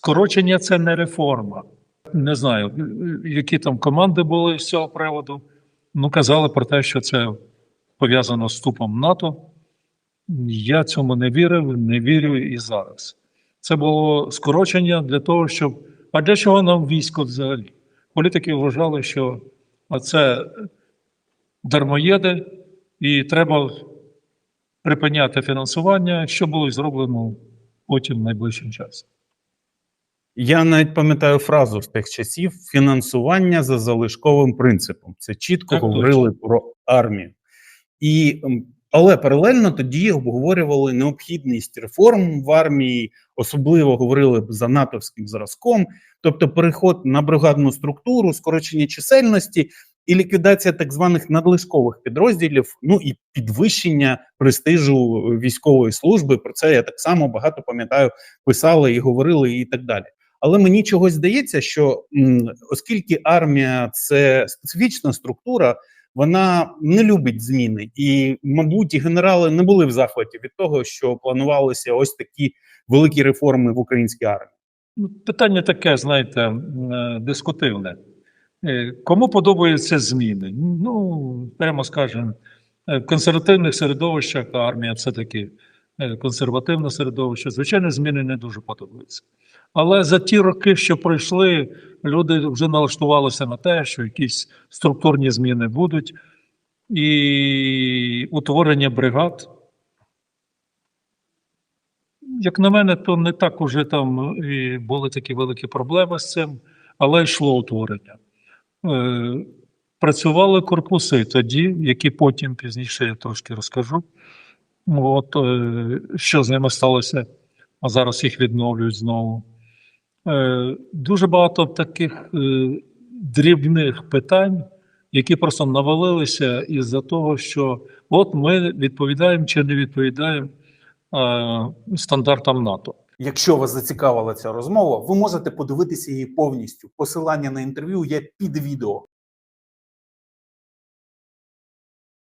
Скорочення це не реформа. Не знаю, які там команди були з цього приводу. Ну, казали про те, що це пов'язано з вступом НАТО. Я цьому не вірив, не вірю і зараз. Це було скорочення для того, щоб. А для чого нам військо взагалі? Політики вважали, що це дармоєди, і треба припиняти фінансування, що було зроблено потім найближчим часом. Я навіть пам'ятаю фразу з тих часів: фінансування за залишковим принципом. Це чітко Так, говорили про армію. І, але паралельно тоді обговорювали необхідність реформ в армії, особливо говорили за натовським зразком, тобто переход на бригадну структуру, скорочення чисельності і ліквідація так званих надлишкових підрозділів, ну і підвищення престижу військової служби. Про це я так само багато пам'ятаю, писали і говорили, і так далі. Але мені чогось здається, що оскільки армія це специфічна структура, вона не любить зміни, і, мабуть, і генерали не були в захваті від того, що планувалися ось такі великі реформи в українській армії. Ну, Питання таке, знаєте, е, дискутивне. Е, Кому подобаються зміни? Ну, прямо скажемо, е, в консервативних середовищах армія все-таки е, консервативне середовище. Звичайно, зміни не дуже подобаються. Але за ті роки, що пройшли, люди вже налаштувалися на те, що якісь структурні зміни будуть, і утворення бригад. Як на мене, то не так уже там і були такі великі проблеми з цим, але йшло утворення. Е, Працювали корпуси тоді, які потім пізніше я трошки розкажу. От, е, що з ними сталося, а зараз їх відновлюють знову. Е, Дуже багато таких е, дрібних питань, які просто навалилися із-за того, що от ми відповідаємо чи не відповідаємо стандартам НАТО. Якщо вас зацікавила ця розмова, ви можете подивитися її повністю. Посилання на інтерв'ю є під відео.